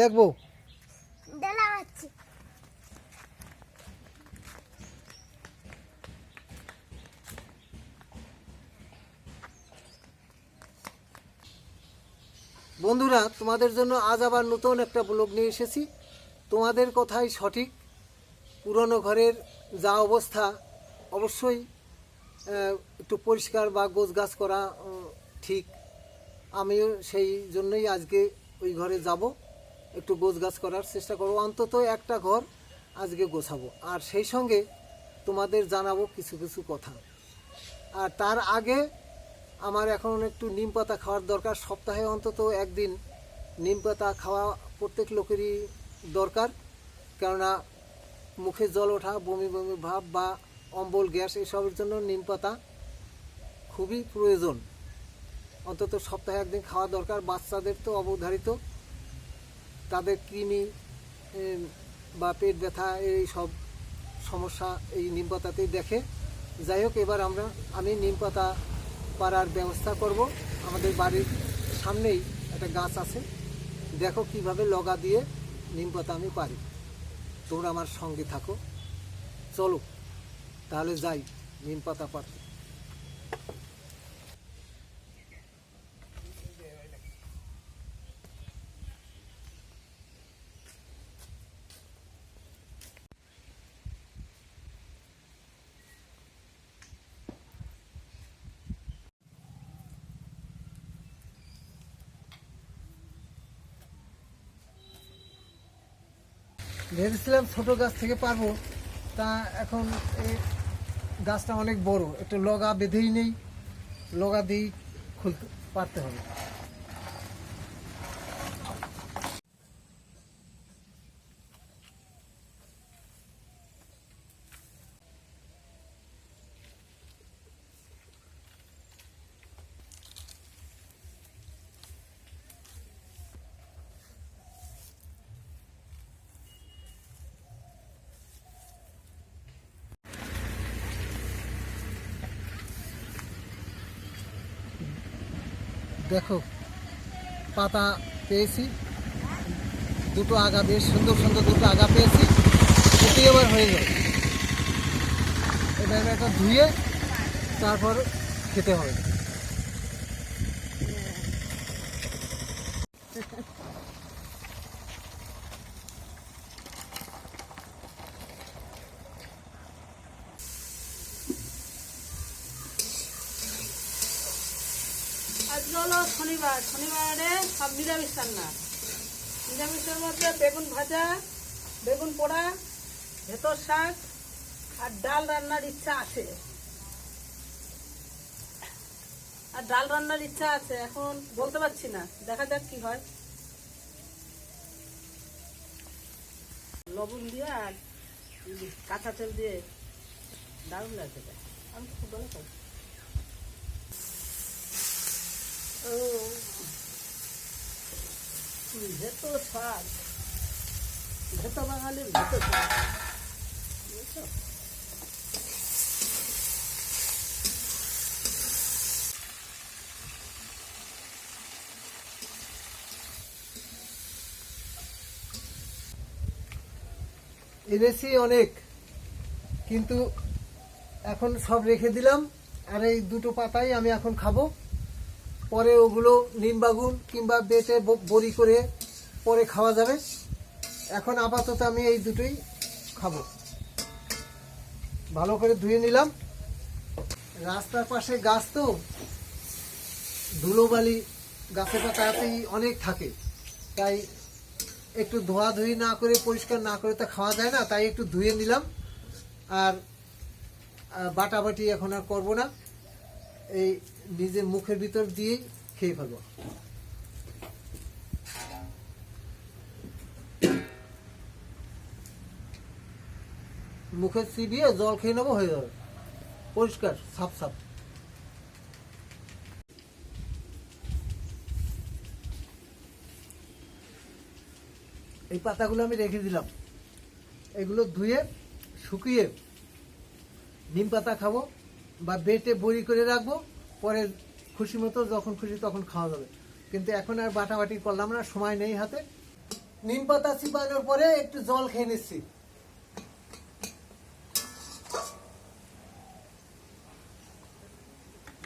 দেখব। বন্ধুরা তোমাদের জন্য আজ আবার নতুন একটা ব্লগ নিয়ে এসেছি। তোমাদের কথাই সঠিক। পুরনো ঘরের যা অবস্থা অবশ্যই একটু পরিষ্কার বা গোছ গাছ করা ঠিক। আমিও সেই জন্যই আজকে ওই ঘরে যাব। একটু গোছগাছ করার চেষ্টা করব অন্তত একটা ঘর আজকে গোছাবো। আর সেই সঙ্গে তোমাদের জানাব কিছু কিছু কথা। আর তার আগে আমার এখন একটু নিম পাতা খাওয়ার দরকার। সপ্তাহে অন্তত একদিন নিম পাতা খাওয়া প্রত্যেক লোকেরই দরকার। কেননা মুখে জল ওঠা, বমি বমি ভাব বা অম্বল, গ্যাস এসবের জন্য নিম পাতা খুবই প্রয়োজন। অন্তত সপ্তাহে একদিন খাওয়া দরকার। বাচ্চাদের তো অবধারিত। তাদের কৃমি বা পেট ব্যথা, এই সব সমস্যা এই নিম পাতাতেই দেখে। যাই হোক, এবার আমরা, আমি নিম পাতা পাড়ার ব্যবস্থা করব। আমাদের বাড়ির সামনেই একটা গাছ আছে। দেখো কীভাবে লগা দিয়ে নিম পাতা আমি পারি। তোমরা আমার সঙ্গে থাকো। চলো, তাহলে যাই নিম পাতা পাড়তে। ভেবেছিলাম ছোট গাছ থেকে পারব, তা এখন এই গাছটা অনেক বড়, একটু লগা বেঁধেই নেই, লগা দিয়েই খুলতে পারতে হবে। দেখো, পাতা পেয়েছি। দুটো আগা বেশ সুন্দর সুন্দর দুটো আগা পেয়েছি। এটি আবার হয়ে যাবে। এটা একটা ধুয়ে তারপর খেতে হবে আজকে হলো শনিবার, শনিবারে সব নিরামিষ রান্না। নিরামিষের মধ্যে বেগুন ভাজা, বেগুন পোড়া, ভেতর শাক আর ডাল রান্নার ইচ্ছা আছে। আর ডাল রান্নার ইচ্ছা আছে, এখন বলতে পারছি না। দেখা যাক কি হয়। লবণ দিয়ে আর কাঁচা তেল দিয়ে দারুণ লাগবে। আমি খুব ভালো ভেত শাক বাঙালির শাক এনেছি অনেক, কিন্তু এখন সব রেখে দিলাম। আর এই দুটো পাতাই আমি এখন খাব। পরে ওগুলো নিম বাগুন কিংবা বেটে বড়ি করে পরে খাওয়া যাবে। এখন আপাতত আমি এই দুটোই খাব। ভালো করে ধুয়ে নিলাম। রাস্তার পাশে গাছ তো, ধুলোবালি গাছের পাতাতেই অনেক থাকে। তাই একটু ধোয়াধুয়ি না করে, পরিষ্কার না করে তো খাওয়া যায় না, তাই একটু ধুয়ে নিলাম। আর বাটাবাটি এখন আর করব না। এই নিজের মুখের ভিতর দিয়েই খেয়ে ফেলব। মুখে চিবিয়ে জল খেয়ে নেব, হয়ে যাবে। পরিষ্কার, সাফ সাফ। এই পাতাগুলো আমি রেখে দিলাম। এগুলো ধুয়ে, শুকিয়ে নিম পাতা খাব বা বেটে বড়ি করে রাখব। পরে খুশি মতো যখন খুশি তখন খাওয়া যাবে। কিন্তু এখন আর বাটাবাটি করলাম না, সময় নেই হাতে। নিম পাতা চিপানোর পরে একটু জল খেয়ে নিচ্ছি।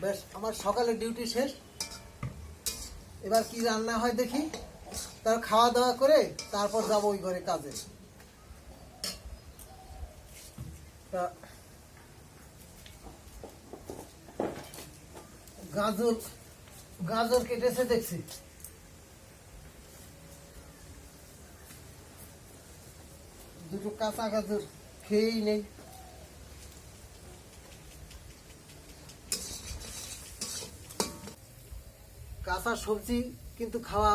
বেশ, আমার সকালে ডিউটি শেষ। এবার কি রান্না হয় দেখি। তার খাওয়া দাওয়া করে তারপর যাব ওই ঘরে কাজে। গাজর গাজর কেটেছে দেখছি। দুটো কাঁচা গাজর, খেয়েই নেই। কাঁচা সবজি কিন্তু খাওয়া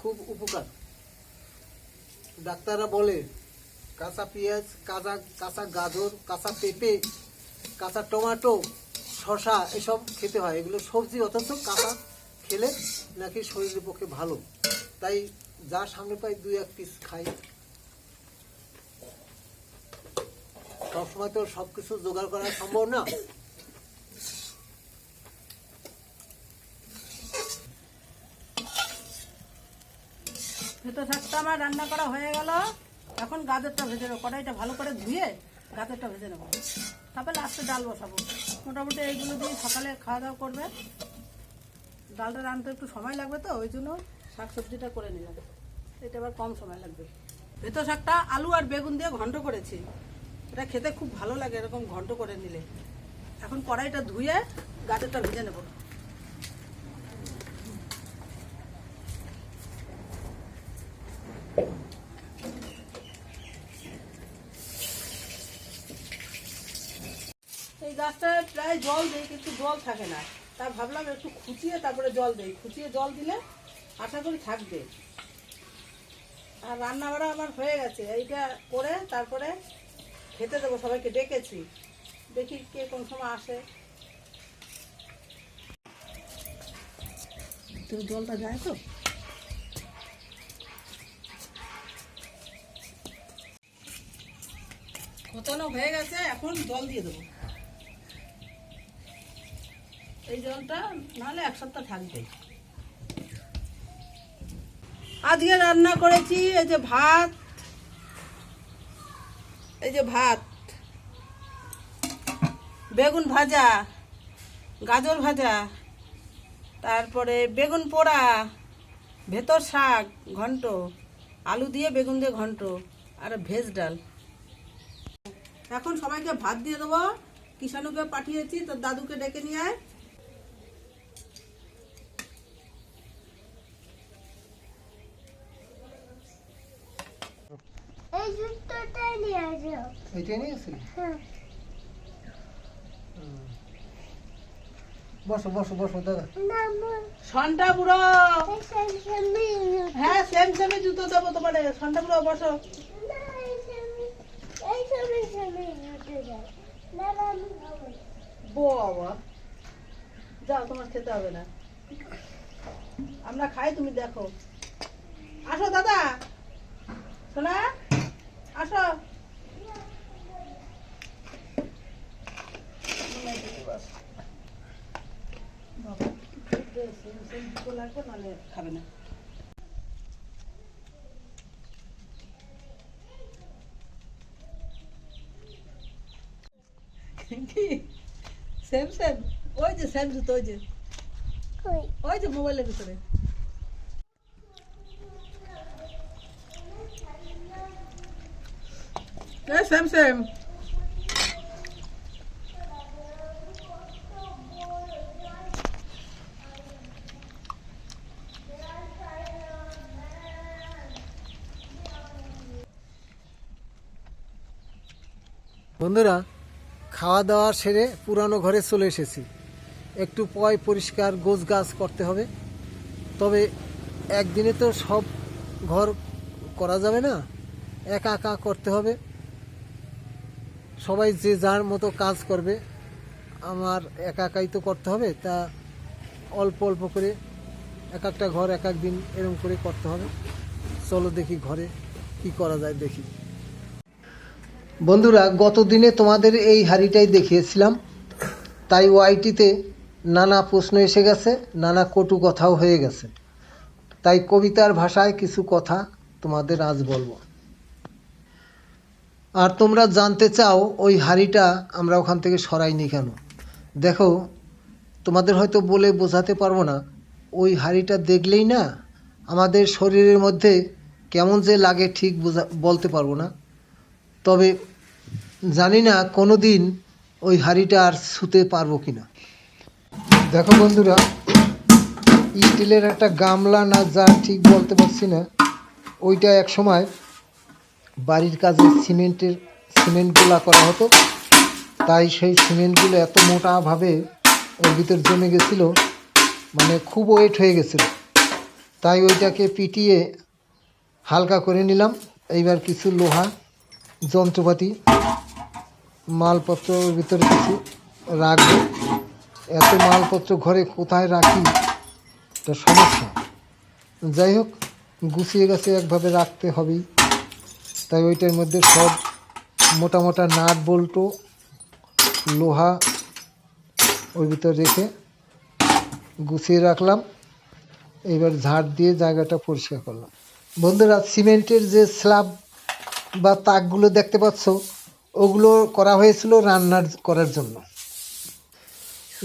খুব উপকার। ডাক্তাররা বলে, কাঁচা পেঁয়াজ, কাঁচা কাঁচা গাজর, কাঁচা পেঁপে, কাঁচা টমেটো শশা এসব খেতে হয়। এগুলো সবজি অথচ কাঁচা, খেলে নাকি শরীরের পক্ষে ভালো। তাই যা সামনে পাই দুই এক পিস খাই। সবসময় তো সবকিছু জোগাড় করা সম্ভব না। ভেতর শাকটা আমার রান্না করা হয়ে গেল। এখন গাজরটা ভেজে কড়াইটা ভালো করে ধুয়ে গাজরটা ভেজে নেব। তারপরে লাস্টে ডাল বসাবো। মোটামুটি এইগুলো দিয়ে সকালে খাওয়া দাওয়া করবে। ডালটা রানতে একটু সময় লাগবে তো, ওই জন্য শাক সবজিটা করে নিলাম। এটা আবার কম সময় লাগবে। ভেতর শাকটা আলু আর বেগুন দিয়ে ঘন্ট করেছি। এটা খেতে খুব ভালো লাগে এরকম ঘন্ট করে নিলে। এখন কড়াইটা ধুয়ে গাজরটা ভেজে নেব। এই গাছটায় প্রায় জল দেয় কিন্তু জল থাকে না। তা ভাবলাম একটু খুঁচিয়ে তারপরে জল দেই। খুঁচিয়ে জল দিলে আশা করি থাকবে। আর রান্না বাড়া আমার হয়ে গেছে। এইটা করে তারপরে খেতে দেবো, সবাইকে ডেকেছি। দেখি কে কোন সময় আসে। তো জলটা যায় তো? খোঁচানো হয়ে গেছে, এখন জল দিয়ে দেবো। এই জলটা নাহলে এক সপ্তাহ থাকবে। আজকে রান্না করেছি, এই যে ভাত, এই যে ভাত, বেগুন ভাজা, গাজর ভাজা, তারপরে বেগুন পোড়া, ভেতর শাক, ঘন্ট, আলু দিয়ে বেগুন দিয়ে ঘন্ট, আর ভেজ ডাল। এখন সবাইকে ভাত দিয়ে দেবো। কিষাণুকে পাঠিয়েছি, তোর দাদুকে ডেকে নিয়ে আয়। এই জুতোটাই নিয়ে আসো এইটাই নিয়ে আসি হ্যাঁ। বসো বসো বসো দাদা। সন্টা বুড়ো। হ্যাঁ সেম সেমে জুতো দেবো তোমার। সন্টা বুড়ো বসো। বাবা। যাও তোমার খেতে হবে না। আমরা খাই তুমি দেখো। আসো দাদা। শোনা আসো। খাবে না। কি? Same same. ওই যে সেম জুতো ওই যে। ওই যে মোবাইলের ভিতরে। সেম সেম বন্ধুরা খাওয়া দাওয়া সেরে পুরানো ঘরে চলে এসেছি। একটু পয় পরিষ্কার গোছ গাছ করতে হবে। তবে একদিনে তো সব ঘর করা যাবে না। একা একা করতে হবে। সবাই যে যার মতো কাজ করবে, আমার একা একাই তো করতে হবে, তা অল্প অল্প করে এক একটা ঘর এক এক দিন এরকম করে করতে হবে। চলো দেখি ঘরে কি করা যায় দেখি। বন্ধুরা গত দিনে তোমাদের এই হাড়িটাই দেখিয়েছিলাম। তাই ওয়াইটিতে নানা প্রশ্ন এসে গেছে, নানা কটু কথাও হয়ে গেছে। তাই কবিতার ভাষায় কিছু কথা তোমাদের আজ বলব। আর তোমরা জানতে চাও ওই হাঁড়িটা আমরা ওখান থেকে সরাইনি কেন? দেখো, তোমাদের হয়তো বলে বোঝাতে পারব না, ওই হাঁড়িটা দেখলেই না আমাদের শরীরের মধ্যে কেমন যে লাগে ঠিক বোঝা বলতে পারব না। তবে জানি না কোনো দিন ওই হাঁড়িটা আর ছুতে পারব কি না দেখো বন্ধুরা, স্টিলের একটা গামলা না যা ঠিক বলতে পারছি না, ওইটা এক সময় বাড়ির কাজে সিমেন্টের, সিমেন্টগুলা করা হতো। তাই সেই সিমেন্টগুলো এত মোটাভাবে ওর ভিতর জমে গেছিল মানে খুব ওয়েট হয়ে গেছিল। তাই ওইটাকে পিটিয়ে হালকা করে নিলাম। এইবার কিছু লোহা, যন্ত্রপাতি, মালপত্র ভিতরে কিছু রাখব। এত মালপত্র ঘরে কোথায় রাখি? এটা সমস্যা। যাই হোক গুছিয়ে গেছে একভাবে রাখতে হবেই। তাই ওইটার মধ্যে সব মোটা মোটা নাট, বল্টু, লোহা ওর ভিতর রেখে গুছিয়ে রাখলাম। এবার ঝাড় দিয়ে জায়গাটা পরিষ্কার করলাম। বন্ধুরা, সিমেন্টের যে স্ল্যাব বা তাকগুলো দেখতে পাচ্ছ, ওগুলো করা হয়েছিল রান্নার করার জন্য।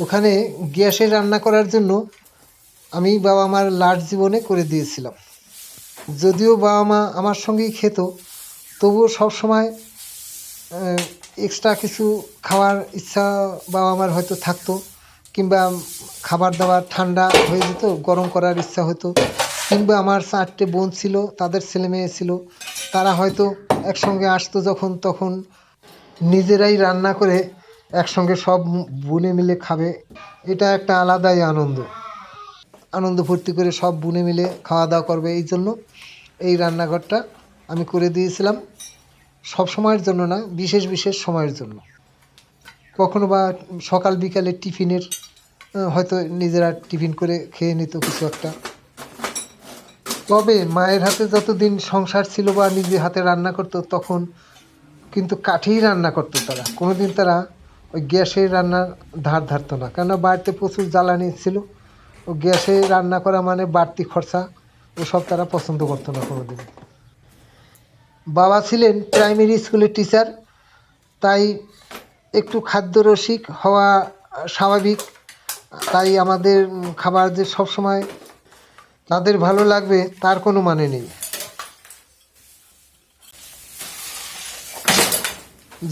ওখানে গ্যাসে রান্না করার জন্য আমি বাবা মার লাট জীবনে করে দিয়েছিলাম। যদিও বাবা মা আমার সঙ্গেই খেত তবুও সবসময় এক্সট্রা কিছু খাওয়ার ইচ্ছা বাবা আমার হয়তো থাকতো, কিংবা খাবার দাবার ঠান্ডা হয়ে যেত, গরম করার ইচ্ছা হতো, কিংবা আমার চারটে বোন ছিল, তাদের ছেলে মেয়ে ছিল, তারা হয়তো একসঙ্গে আসতো যখন, তখন নিজেরাই রান্না করে একসঙ্গে সব বুনে মিলে খাবে, এটা একটা আলাদাই আনন্দ। আনন্দ ফুর্তি করে সব বুনে মিলে খাওয়া দাওয়া করবে, এই জন্য এই রান্নাঘরটা আমি করে দিয়েছিলাম সব সময়ের জন্য না, বিশেষ বিশেষ সময়ের জন্য। কখনো বা সকাল, বিকালে টিফিনের হয়তো নিজেরা টিফিন করে খেয়ে নিত কিছু একটা। তবে মায়ের হাতে যতদিন সংসার ছিল বা নিজে হাতে রান্না করতো, তখন কিন্তু কাঠেই রান্না করতো তারা। কোনোদিন তারা ওই গ্যাসে রান্নার ধার ধারতো না। কেননা বাড়িতে প্রচুর জ্বালানি ছিল। ও গ্যাসে রান্না করা মানে বাড়তি খরচা। ওসব তারা পছন্দ করতো না কোনোদিন। বাবা ছিলেন প্রাইমারি স্কুলের টিচার তাই একটু খাদ্যরসিক হওয়া স্বাভাবিক। তাই আমাদের খাবার যে সব সময় তাদের ভালো লাগবে, তার কোনো মানে নেই।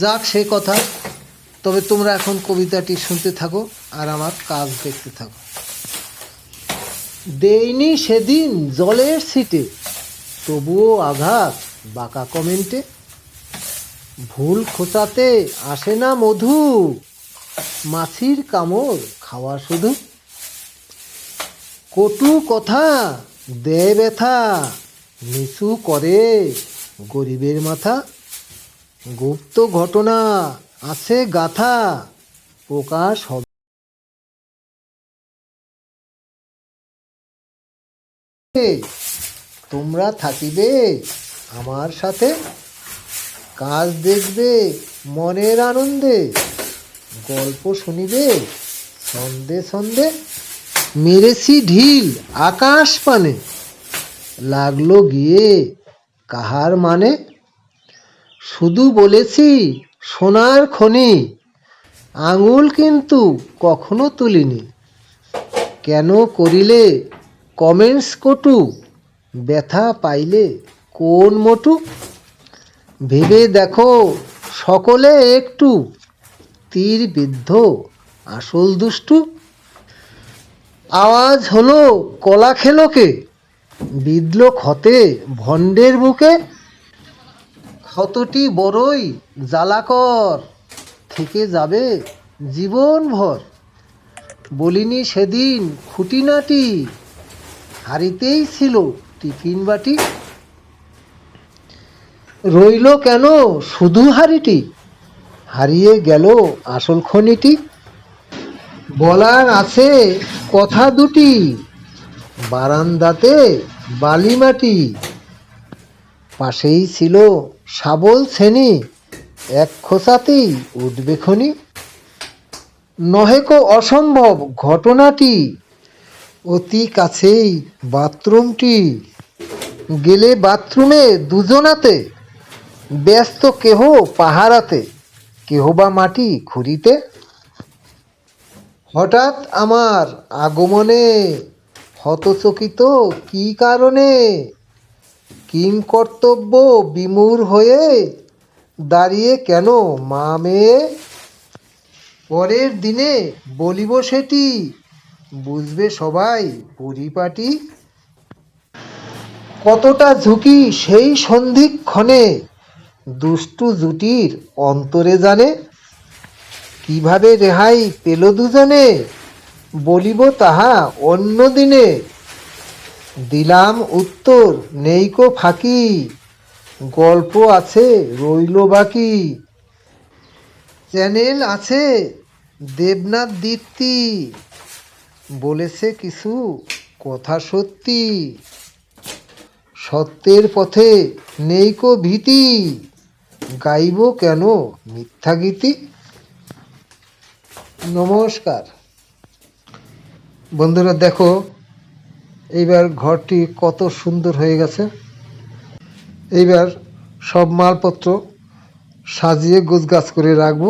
যাক, সে কথা। তবে তোমরা এখন কবিতাটি শুনতে থাকো আর আমার কাজ দেখতে থাকো। দেইনি সেদিন জলের সিটে তবুও আঘাত। বাঁকা কমেন্টে, ভুল খোঁচাতে আসে না মধু, মাছির কামড় খাওয়া শুধু। কটু কথা দেয় ব্যথা, নিচু করে গরিবের মাথা। গুপ্ত ঘটনা, আছে গাথা, প্রকাশ হবে। তোমরা থাকিবে আমার সাথে কাজ দেখবে, মনের আনন্দে, গল্প শুনিবে সন্ধে সন্ধে মেরেছি ঢিল আকাশ পানে। লাগল গিয়ে কাহার মানে? শুধু বলেছি সোনার খনি, আঙুল কিন্তু কখনো তুলিনি। কেন করিলে, কমেন্টস কটু ব্যথা পাইলে? কোন মোটু? ভেবে দেখো, সকলে একটু। তীর বিদ্ধ, আসল দুষ্টু। আওয়াজ হলো কলা খেলোকে বিদল ক্ষতে ভণ্ডের বুকে। ক্ষতটি বড়ই জ্বালাকর, থেকে যাবে জীবনভর। বলিনি সেদিন খুঁটিনাটি হাড়িতেই ছিল টিফিন বাটি। রইল কেন? শুধু হাড়িটি? হারিয়ে গেল আসল খনিটি? বলার আছে কথা দুটি। বারান্দাতে বালি মাটি। পাশেই ছিল শাবল শ্রেণি। এক খোসাতেই উঠবে খনি। নহেকো অসম্ভব ঘটনাটি। অতি কাছেই বাথরুমটি। গেলে বাথরুমে দুজনাতে ব্যস্ত কেহ পাহারাতে, কেহ বা মাটি খুঁড়িতে? হঠাৎ আমার আগমনে হতচকিত কি কারণে? কিম কর্তব্য বিমূর হয়ে দাঁড়িয়ে কেন মা মেয়ে? পরের দিনে বলিব সেটি, বুঝবে সবাই পরিপাটি? কতটা ঝুঁকি সেই সন্ধিক্ষণে দুষ্টু জুটির অন্তরে জানে, কীভাবে রেহাই পেল দুজনে? বলিব তাহা অন্য দিনে। দিলাম উত্তর নেইকো ফাঁকি। গল্প আছে, রইল বাকি। চ্যানেল আছে, দেবনাথ দীপ্তি। বলেছে কিছু কথা সত্যি। সত্যের পথে নেইকো ভীতি। গাইব কেন? মিথ্যা গীতি? নমস্কার। বন্ধুরা, দেখো, এইবার ঘরটি কত সুন্দর হয়ে গেছে। এইবার সব মালপত্র সাজিয়ে গোছগাছ করে রাখব,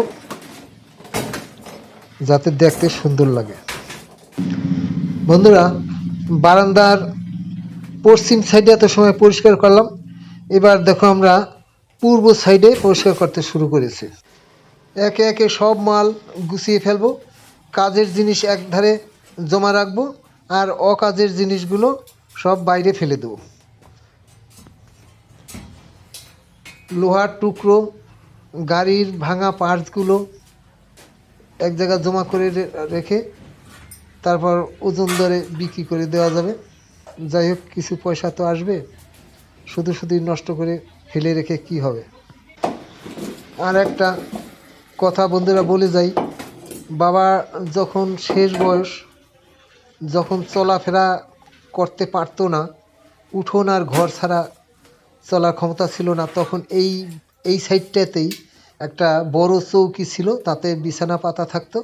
যাতে দেখতে সুন্দর লাগে। বন্ধুরা, বারান্দার পশ্চিম সাইডে এত সময় পরিষ্কার করলাম। এবার দেখো আমরা পূর্ব সাইডে পরিষ্কার করতে শুরু করেছে। একে একে সব মাল গুছিয়ে ফেলব, কাজের জিনিস এক ধারে জমা রাখব আর অকাজের জিনিসগুলো সব বাইরে ফেলে দেবো। লোহার টুকরো, গাড়ির ভাঙা পার্টসগুলো এক জায়গায় জমা করে রেখে তারপর ওজন দরে বিক্রি করে দেওয়া যাবে। যাই হোক, কিছু পয়সা তো আসবে, শুধু শুধুই নষ্ট করে ফেলে রেখে কি হবে? আর একটা কথা বন্ধুরা বলে যাই, বাবা যখন শেষ বয়স, যখন চলাফেরা করতে পারতো না, উঠোন আর ঘর ছাড়া চলার ক্ষমতা ছিল না, তখন এই এই সাইডটাতেই একটা বড় চৌকি ছিল, তাতে বিছানা পাতা থাকতো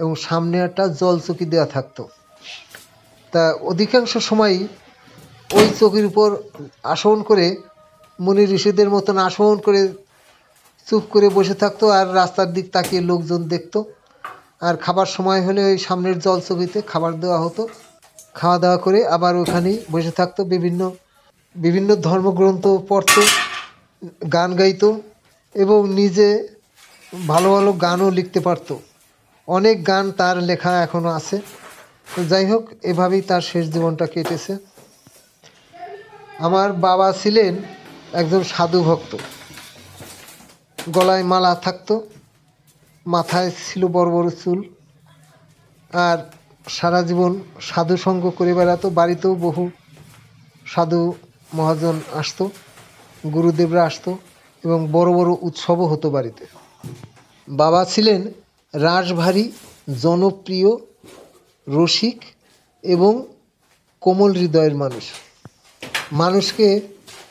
এবং সামনে একটা জল চৌকি দেওয়া থাকতো। তা অধিকাংশ সময়ই ওই চৌকির উপর আসন করে মুনি ঋষিদের মতন আসন করে চুপ করে বসে থাকতো আর রাস্তার দিক তাকিয়ে লোকজন দেখতো। আর খাবার সময় হলে ওই সামনের জল ছবিতে খাবার দেওয়া হতো। খাওয়া দাওয়া করে আবার ওখানেই বসে থাকতো। বিভিন্ন বিভিন্ন ধর্মগ্রন্থ পড়তো, গান গাইতো এবং নিজে ভালো ভালো গানও লিখতে পারতো। অনেক গান তার লেখা এখনও আছে। যাই হোক, এভাবেই তার শেষ জীবনটা কেটেছে। আমার বাবা ছিলেন একজন সাধু ভক্ত। গলায় মালা থাকতো, মাথায় ছিল বড় বড় চুল, আর সারা জীবন সাধু সঙ্গ করে বেড়াতো। বাড়িতেও বহু সাধু মহাজন আসতো, গুরুদেবরা আসতো এবং বড় বড় উৎসবও হতো বাড়িতে। বাবা ছিলেন রাসভারী, জনপ্রিয়, রসিক এবং কোমল হৃদয়ের মানুষ। মানুষকে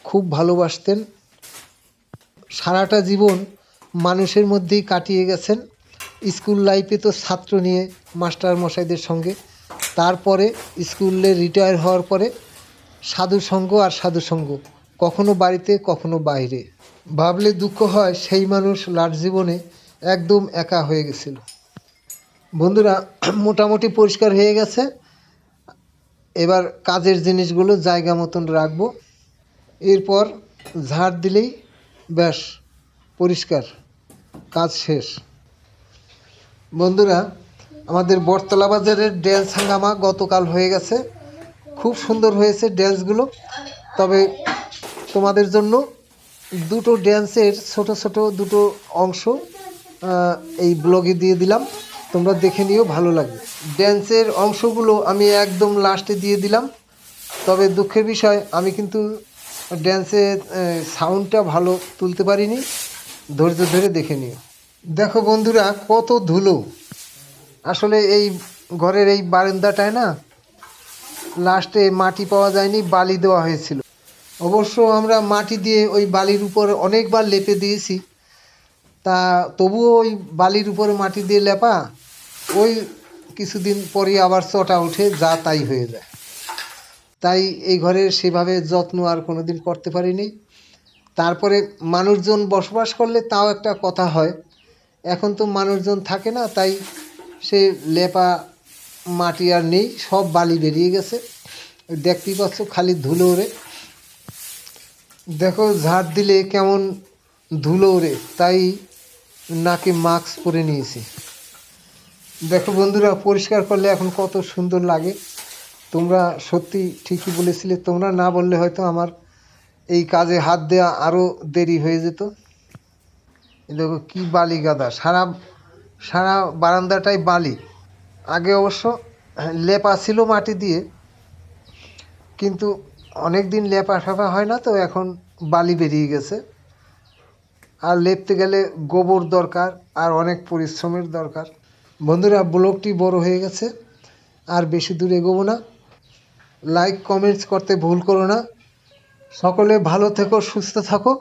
খুব ভালোবাসতেন। সারাটা জীবন মানুষের মধ্যেই কাটিয়ে গেছেন। স্কুল লাইফে তো ছাত্র নিয়ে মাস্টার মশাইদের সঙ্গে। তারপরে স্কুলে রিটায়ার হওয়ার পরে সাধু সঙ্গ আর সাধু সঙ্গ, কখনো বাড়িতে, কখনো বাইরে। ভাবলে দুঃখ হয় সেই মানুষ লাট জীবনে একদম একা হয়ে গেছিল। বন্ধুরা, মোটামুটি পরিষ্কার হয়ে গেছে। এবার কাজের জিনিসগুলো জায়গা মতন রাখব। এরপর ঝাড় দিলেই ব্যাস, পরিষ্কার, কাজ শেষ। বন্ধুরা, আমাদের বটতলা বাজারের ড্যান্স হাঙ্গামা গতকাল হয়ে গেছে। খুব সুন্দর হয়েছে ড্যান্সগুলো। তবে তোমাদের জন্য দুটো ড্যান্সের ছোট ছোট দুটো অংশ এই ব্লগে দিয়ে দিলাম। তোমরা দেখে নিও, ভালো লাগবে। ড্যান্সের অংশগুলো আমি একদম লাস্টে দিয়ে দিলাম। তবে দুঃখের বিষয়, আমি কিন্তু ড্যান্সের সাউন্ডটা ভালো তুলতে পারিনি। ধৈর্য ধরে দেখে নিও। দেখো বন্ধুরা, কত ধুলো। আসলে এই ঘরের এই বারান্দাটায় না লাস্টে মাটি পাওয়া যায়নি, বালি দেওয়া হয়েছিল। অবশ্য আমরা মাটি দিয়ে ওই বালির উপর অনেকবার লেপে দিয়েছি। তা তবুও ওই বালির উপরে মাটি দিয়ে লেপা, ওই কিছুদিন পরে আবার চটা উঠে যা তাই হয়ে যায়। তাই এই ঘরের সেভাবে যত্ন আর কোনোদিন করতে পারিনি। তারপরে মানুষজন বসবাস করলে তাও একটা কথা হয়, এখন তো মানুষজন থাকে না, তাই সে লেপা মাটি আর নেই, সব বালি বেরিয়ে গেছে। দেখতেই পাচ্ছ খালি ধুলো ওড়ে। দেখো ঝাড় দিলে কেমন ধুলো ওড়ে, তাই নাকে মাস্ক পরে নিয়েছি। দেখো বন্ধুরা, পরিষ্কার করলে এখন কত সুন্দর লাগে। তোমরা সত্যি ঠিকই বলেছিলে, তোমরা না বললে হয়তো আমার এই কাজে হাত দেওয়া আরও দেরি হয়ে যেত। দেখো কি বালি গাদা, সারা সারা বারান্দাটাই বালি। আগে অবশ্য লেপা ছিল মাটি দিয়ে, কিন্তু অনেক দিন লেপা ফেপা হয় না তো, এখন বালি বেরিয়ে গেছে। আর লেপতে গেলে গোবর দরকার আর অনেক পরিশ্রমের দরকার। বন্ধুরা, ব্লকটি বড় হয়ে গেছে, আর বেশি দূর এগোবো না। লাইক কমেন্টস করতে ভুল করো না। সকলে ভালো থেকো, সুস্থ থাকো।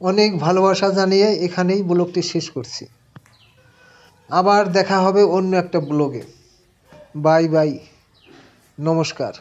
অনেক ভালোবাসা জানিয়ে এখানেই ব্লগটি শেষ করছি। আবার দেখা হবে অন্য একটা ব্লগে। Bye bye. নমস্কার।